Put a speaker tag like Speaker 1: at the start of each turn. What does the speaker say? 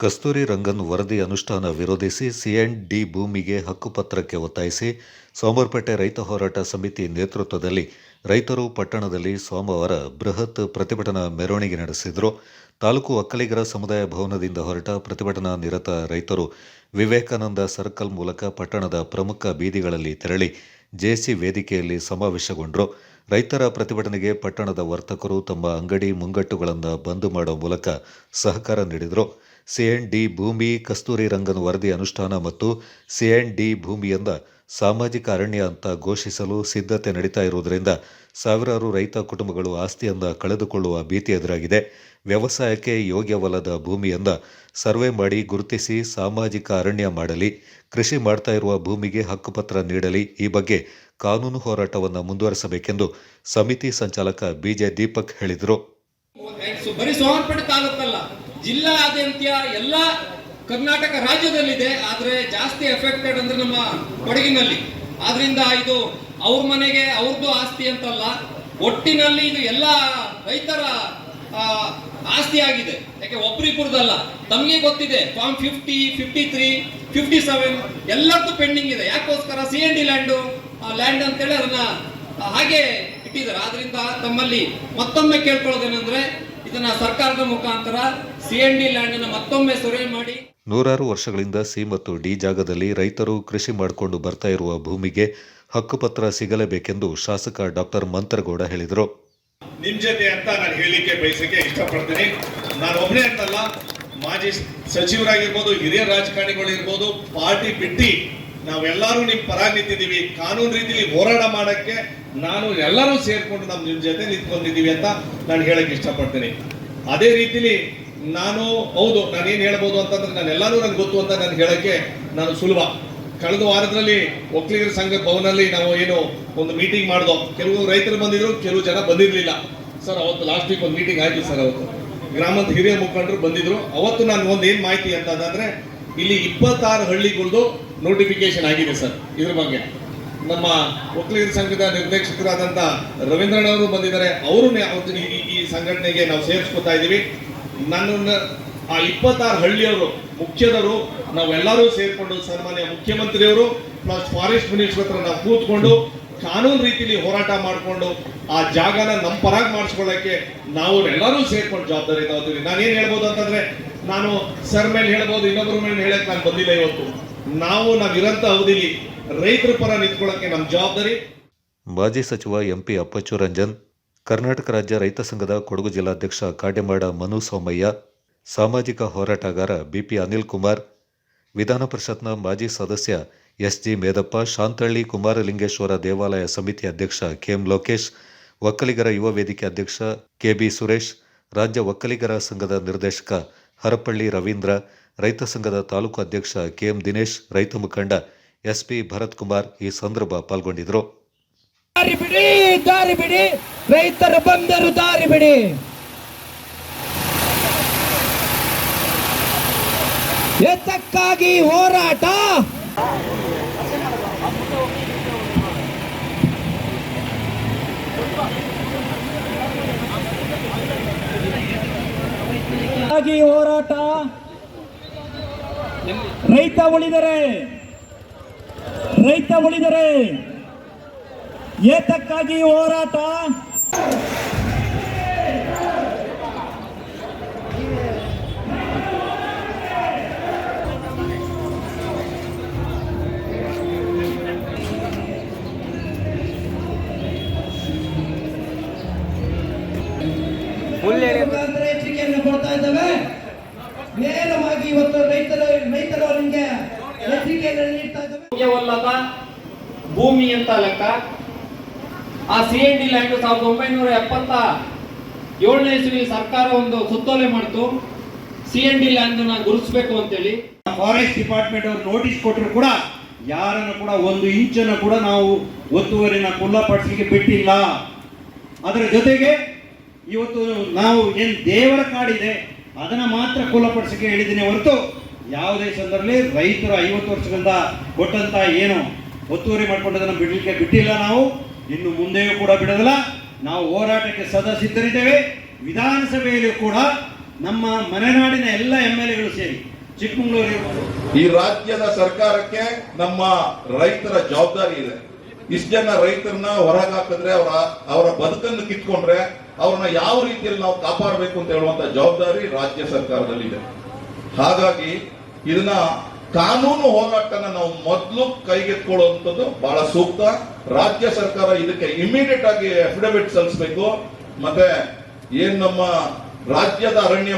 Speaker 1: ಕಸ್ತೂರಿ ರಂಗನ್ ವರದಿ ಅನುಷ್ಠಾನ ವಿರೋಧಿಸಿ ಸಿಎಂಡ್ ಡಿ ಭೂಮಿಗೆ ಹಕ್ಕುಪತ್ರಕ್ಕೆ ಒತ್ತಾಯಿಸಿ ಸೋಮವಾರಪೇಟೆ ರೈತ ಹೋರಾಟ ಸಮಿತಿ ನೇತೃತ್ವದಲ್ಲಿ ರೈತರು ಪಟ್ಟಣದಲ್ಲಿ ಸೋಮವಾರ ಬೃಹತ್ ಪ್ರತಿಭಟನಾ ಮೆರವಣಿಗೆ ನಡೆಸಿದರು. ತಾಲೂಕು ಒಕ್ಕಲಿಗರ ಸಮುದಾಯ ಭವನದಿಂದ ಹೊರಟ ಪ್ರತಿಭಟನಾ ನಿರತ ರೈತರು ವಿವೇಕಾನಂದ ಸರ್ಕಲ್ ಮೂಲಕ ಪಟ್ಟಣದ ಪ್ರಮುಖ ಬೀದಿಗಳಲ್ಲಿ ತೆರಳಿ ಜೆಸಿ ವೇದಿಕೆಯಲ್ಲಿ ಸಮಾವೇಶಗೊಂಡರು. ರೈತರ ಪ್ರತಿಭಟನೆಗೆ ಪಟ್ಟಣದ ವರ್ತಕರು ತಮ್ಮ ಅಂಗಡಿ ಮುಂಗಟ್ಟುಗಳನ್ನು ಬಂದ್ ಮಾಡುವ ಮೂಲಕ ಸಹಕಾರ ನೀಡಿದರು. ಸಿಎನ್ ಡಿ ಭೂಮಿ ಕಸ್ತೂರಿ ರಂಗನ್ ವರದಿ ಅನುಷ್ಠಾನ ಮತ್ತು ಸಿಎನ್ ಡಿ ಭೂಮಿಯಿಂದ ಸಾಮಾಜಿಕ ಅರಣ್ಯ ಅಂತ ಘೋಷಿಸಲು ಸಿದ್ಧತೆ ನಡೀತಾ ಇರುವುದರಿಂದ ಸಾವಿರಾರು ರೈತ ಕುಟುಂಬಗಳು ಆಸ್ತಿಯನ್ನ ಕಳೆದುಕೊಳ್ಳುವ ಭೀತಿ ಎದುರಾಗಿದೆ. ವ್ಯವಸಾಯಕ್ಕೆ ಯೋಗ್ಯವಲ್ಲದ ಭೂಮಿಯಿಂದ ಸರ್ವೆ ಮಾಡಿ ಗುರುತಿಸಿ ಸಾಮಾಜಿಕ ಅರಣ್ಯ ಮಾಡಲಿ, ಕೃಷಿ ಮಾಡ್ತಾ ಇರುವ ಭೂಮಿಗೆ ಹಕ್ಕುಪತ್ರ ನೀಡಲಿ ಈ ಬಗ್ಗೆ ಕಾನೂನು ಹೋರಾಟವನ್ನು ಮುಂದುವರೆಸಬೇಕೆಂದು ಸಮಿತಿ ಸಂಚಾಲಕ ಬಿಜೆ ದೀಪಕ್ ಹೇಳಿದರು.
Speaker 2: ಕರ್ನಾಟಕ ರಾಜ್ಯದಲ್ಲಿದೆ, ಆದ್ರೆ ಜಾಸ್ತಿ ಎಫೆಕ್ಟೆಡ್ ಅಂದ್ರೆ ನಮ್ಮ ಕೊಡಗಿನಲ್ಲಿ. ಆದ್ರಿಂದ ಇದು ಅವ್ರ ಮನೆಗೆ ಅವ್ರದ್ದು ಆಸ್ತಿ ಅಂತಲ್ಲ, ಒಟ್ಟಿನಲ್ಲಿ ಇದು ಎಲ್ಲ ರೈತರ ಆಸ್ತಿ ಆಗಿದೆ. ಯಾಕೆ ಒಬ್ರಿಬ್ಬರದಲ್ಲ ತಮಗೆ ಗೊತ್ತಿದೆ form fifty fifty three fifty seven ಎಲ್ಲರದ್ದು ಪೆಂಡಿಂಗ್ ಇದೆ. ಯಾಕೋಸ್ಕರ C N D land land ಅಂತೇಳಿ ಅದನ್ನ ಹಾಗೆ ಇಟ್ಟಿದ್ದಾರೆ. ಆದ್ರಿಂದ ತಮ್ಮಲ್ಲಿ ಮತ್ತೊಮ್ಮೆ ಕೇಳ್ಕೊಳ್ಳೋದೇನೆಂದ್ರೆ ಇದನ್ನ ಸರ್ಕಾರದ ಮುಖಾಂತರ ಸಿ ಎನ್ ಡಿ ಲ್ಯಾಂಡ್ ಅನ್ನ ಮತ್ತೊಮ್ಮೆ ಸರ್ವೆ ಮಾಡಿ.
Speaker 1: ನೂರಾರು ವರ್ಷಗಳಿಂದ ಸಿ ಮತ್ತು ಡಿ ಜಾಗದಲ್ಲಿ ರೈತರು ಕೃಷಿ ಮಾಡಿಕೊಂಡು ಬರ್ತಾ ಇರುವ ಭೂಮಿಗೆ ಹಕ್ಕುಪತ್ರ ಸಿಗಲೇಬೇಕೆಂದು ಶಾಸಕ ಡಾಕ್ಟರ್ ಮಂತ್ರಗೌಡ ಹೇಳಿದರು.
Speaker 3: ನಿಮ್ ಜೊತೆ ಅಂತ ನಾನು ಹೇಳಿಕೆ ಬಯಸಕ್ಕೆ ಇಷ್ಟಪಡ್ತೀನಿ. ನಾನು ಒಬ್ಬನೇ ಅಂತಲ್ಲ ಮಾಜಿ ಸಚಿವರಾಗಿರ್ಬೋದು ಹಿರಿಯ ರಾಜಕಾರಣಿಗಳಿರ್ಬೋದು ಪಾರ್ಟಿ ಬಿಟ್ಟಿ ನಾವೆಲ್ಲರೂ ನಿಮ್ ಪರಾಗಿ ನಿಂತಿದ್ದೀವಿ ಕಾನೂನು ರೀತಿಲಿ ಹೋರಾಟ ಮಾಡಕ್ಕೆ ನಾನು ಎಲ್ಲರೂ ಸೇರ್ಕೊಂಡು ನಮ್ಮ ನಿಮ್ ಜೊತೆ ನಿಂತ್ಕೊಂಡಿದ್ದೀವಿ ಅಂತ ನಾನು ಹೇಳಕ್ ಇಷ್ಟಪಡ್ತೀನಿ. ಅದೇ ರೀತಿಲಿ ನಾನು, ಹೌದು ನಾನು ಏನ್ ಹೇಳ್ಬೋದು ಅಂತಂದ್ರೆ ನಾನು ಎಲ್ಲರೂ ನನ್ಗೆ ಗೊತ್ತು ಅಂತ ನಾನು ಹೇಳಕ್ಕೆ ನಾನು ಸುಲಭ. ಕಳೆದ ವಾರದಲ್ಲಿ ಒಕ್ಕಲಿಗರ ಸಂಘ ಭವನಲ್ಲಿ ನಾವು ಏನು ಒಂದು ಮೀಟಿಂಗ್ ಮಾಡ್ದೋ, ಕೆಲವು ರೈತರು ಬಂದಿದ್ರು, ಕೆಲವು ಜನ ಬಂದಿರಲಿಲ್ಲ. ಸರ್, ಅವತ್ತು ಲಾಸ್ಟ್ ವೀಕ್ ಒಂದು ಮೀಟಿಂಗ್ ಆಯ್ತು ಸರ್, ಅವತ್ತು. ಗ್ರಾಮದ ಹಿರಿಯ ಮುಖಂಡರು ಬಂದಿದ್ರು. ಅವತ್ತು ನಾನು ಒಂದು ಏನು ಮಾಹಿತಿ ಅಂತಂದ್ರೆ ಇಲ್ಲಿ ಇಪ್ಪತ್ತಾರು ಹಳ್ಳಿಗಳದು ನೋಟಿಫಿಕೇಶನ್ ಆಗಿದೆ ಸರ್. ಇದ್ರ ಬಗ್ಗೆ. ನಮ್ಮ ಒಕ್ಕಲಿಗರ ಸಂಘದ ನಿರ್ದೇಶಕರಾದಂತ ರವೀಂದ್ರನವರು ಬಂದಿದ್ದಾರೆ. ಅವರು ಈ- ಸಂಘಟನೆಗೆ ನಾವು ಸೇರಿಸ್ಕೊತಾ ಇದ್ದೀವಿ ನನ್ನನ್ನು ಆ ಇಪ್ಪತ್ತಾರು ಹಳ್ಳಿಯವರು, ಮುಖ್ಯದವರು, ನಾವೆಲ್ಲರೂ ಸೇರಿಕೊಂಡು ಸನ್ಮಾನ್ಯ ಮುಖ್ಯಮಂತ್ರಿಯವರು ಪ್ಲಸ್ ಫಾರೆಸ್ಟ್ ಮಿನಿಸ್ಟರ್ ಹತ್ರ ನಾವು ಕೂತ್ಕೊಂಡು ಕಾನೂನು ರೀತಿಯಲ್ಲಿ ಹೋರಾಟ ಮಾಡಿಕೊಂಡು ಆ ಜಾಗನ ನಮ್ಮ ಪರಾಗಿ ಮಾಡಿಸ್ಕೊಳ್ಳೋಕ್ಕೆ ನಾವು ಎಲ್ಲರೂ ಸೇರ್ಕೊಂಡು ಜವಾಬ್ದಾರಿ ತಗೋತೀವಿ ಏನು ಹೇಳ್ಬೋದು ಅಂತಂದ್ರೆ ನಾನು ಸರ್ ಮೇಲೆ ಹೇಳ್ಬೋದು ಇನ್ನೊಬ್ಬರ ಮೇಲೆ ಹೇಳಕ್ ನಾನು ಬಂದಿಲ್ಲ ಇವತ್ತು. ನಾವು ನಾವಿರಂತ ಅವಧಿಲಿ ರೈತರ ಪರ ನಿಂತ್ಕೊಳ್ಳಕ್ಕೆ ನಮ್ಮ ಜವಾಬ್ದಾರಿ.
Speaker 1: ಮಾಜಿ ಸಚಿವ ಎಂಪಿ ಅಪ್ಪಚ್ಚು ರಂಜನ್ ಕರ್ನಾಟಕ ರಾಜ್ಯ ರೈತ ಸಂಘದ ಕೊಡಗು ಜಿಲ್ಲಾಧ್ಯಕ್ಷ ಕಾಡೆಮಾಡ ಮನು ಸೋಮಯ್ಯ, ಸಾಮಾಜಿಕ ಹೋರಾಟಗಾರ ಬಿಪಿ ಅನಿಲ್ ಕುಮಾರ್, ವಿಧಾನ ಪರಿಷತ್ನ ಮಾಜಿ ಸದಸ್ಯ ಎಸ್ ಜಿ ಮೇದಪ್ಪ ಶಾಂತಳ್ಳಿ ಕುಮಾರಲಿಂಗೇಶ್ವರ ದೇವಾಲಯ ಸಮಿತಿ ಅಧ್ಯಕ್ಷ ಕೆಎಂ ಲೋಕೇಶ್, ಒಕ್ಕಲಿಗರ ಯುವ ವೇದಿಕೆ ಅಧ್ಯಕ್ಷ ಕೆಬಿ ಸುರೇಶ್, ರಾಜ್ಯ ಒಕ್ಕಲಿಗರ ಸಂಘದ ನಿರ್ದೇಶಕ ಹರಪಳ್ಳಿ ರವೀಂದ್ರ, ರೈತ ಸಂಘದ ತಾಲೂಕು ಅಧ್ಯಕ್ಷ ಕೆಎಂ ದಿನೇಶ್, ರೈತ ಮುಖಂಡ ಎಸ್ಪಿ ಭರತ್ ಕುಮಾರ್ ಈ ಸಂದರ್ಭ ಪಾಲ್ಗೊಂಡಿದ್ದರು.
Speaker 4: ದಾರಿ ಬಿಡಿ ದಾರಿ ಬಿಡಿ, ರೈತರು ಬಂದರು, ದಾರಿ ಬಿಡಿ. ಎತ್ತಕ್ಕಾಗಿ ಹೋರಾಟ. ಆಗಿ ಹೋರಾಟ. ರೈತ ಉಳಿದರೆ ರೈತ ಉಳಿದರೆ ಏತಕ್ಕಾಗಿ ಹೋರಾಟ?
Speaker 2: ಯೋಗ್ಯವಲ್ಲದ ಭೂಮಿ ಅಂತ ಲೆಕ್ಕ. ಆ ಸಿ ಎನ್ ಡಿ ಲ್ಯಾಂಡ್ ಸಾವಿರದ ಒಂಬೈನೂರ ಎಪ್ಪತ್ತ ಏಳನೇ ಇಸ್ವಿ ಸರ್ಕಾರ ಒಂದು ಸುತ್ತೋಲೆ ಮಾಡಿತು. ಸಿ ಎನ್ ಡಿ ಲ್ಯಾಂಡ್ ಗುರುತಿಸಬೇಕು ಅಂತೇಳಿ.
Speaker 5: ಫಾರೆಸ್ಟ್ ಡಿಪಾರ್ಟ್ಮೆಂಟ್ ಅವರು ನೋಟಿಸ್ ಕೊಟ್ಟರು ಕೂಡ ಯಾರನ್ನು ಕೂಡ ಒಂದು ಇಂಚನ್ನು ಕೂಡ ನಾವು ಒತ್ತುವರಿನ ಕುಲ್ಲಪಡಿಸಲಿಕ್ಕೆ ಬಿಟ್ಟಿಲ್ಲ. ಅದರ ಜೊತೆಗೆ ಇವತ್ತು ನಾವು ಏನು ದೇವರ ಕಾಡಿದೆ, ಅದನ್ನು ಮಾತ್ರ ಕುಲ್ಲಪಡಿಸಕ್ಕೆ ಹೇಳಿದ್ದೀನಿ ಹೊರತು ಯಾವುದೇ ದೇಶದಲ್ಲಿ ರೈತರು ಐವತ್ತು ವರ್ಷಗಳಿಂದ ಕೊಟ್ಟಂತ ಏನು ಒತ್ತುವರಿ ಮಾಡ್ಕೊಂಡದನ್ನು ಬಿಡಲಿಕ್ಕೆ ಬಿಟ್ಟಿಲ್ಲ ನಾವು, ಇನ್ನು ಮುಂದೆಯೂ ಕೂಡ ಬಿಡೋದಿಲ್ಲ. ನಾವು ಹೋರಾಟಕ್ಕೆ ಸದಾ ಸಿದ್ಧರಿದ್ದೇವೆ ವಿಧಾನಸಭೆಯಲ್ಲೂ ಕೂಡ ನಮ್ಮ ಮಲೆನಾಡಿನ ಎಲ್ಲ ಎಂ ಎಲ್ ಎಗಳು ಸೇರಿ ಚಿಕ್ಕಮಗಳೂರು
Speaker 6: ಈ ರಾಜ್ಯದ ಸರ್ಕಾರಕ್ಕೆ ನಮ್ಮ ರೈತರ ಜವಾಬ್ದಾರಿ ಇದೆ. ಇಷ್ಟು ಜನ ರೈತರನ್ನ ಹೊರಗೆ ಹಾಕಿದ್ರೆ ಅವರ ಅವರ ಬದುಕನ್ನು ಕಿತ್ಕೊಂಡ್ರೆ ಅವ್ರನ್ನ ಯಾವ ರೀತಿಯಲ್ಲಿ ನಾವು ಕಾಪಾಡಬೇಕು ಅಂತ ಹೇಳುವಂತ ಜವಾಬ್ದಾರಿ ರಾಜ್ಯ ಸರ್ಕಾರದಲ್ಲಿದೆ. ಹಾಗಾಗಿ ಇದನ್ನ ಕಾನೂನು ಹೋರಾಟನ ನಾವು ಮೊದಲು ಕೈಗೆತ್ಕೊಳ್ಳುವಂಥದ್ದು ಬಹಳ ಸೂಕ್ತ. ರಾಜ್ಯ ಸರ್ಕಾರ ಇದಕ್ಕೆ ಇಮಿಡಿಯೇಟ್ ಆಗಿ ಅಫಿಡವಿಟ್ ಸಲ್ಲಿಸಬೇಕು. ಮತ್ತೆ ಏನ್ ನಮ್ಮ ರಾಜ್ಯದ ಅರಣ್ಯ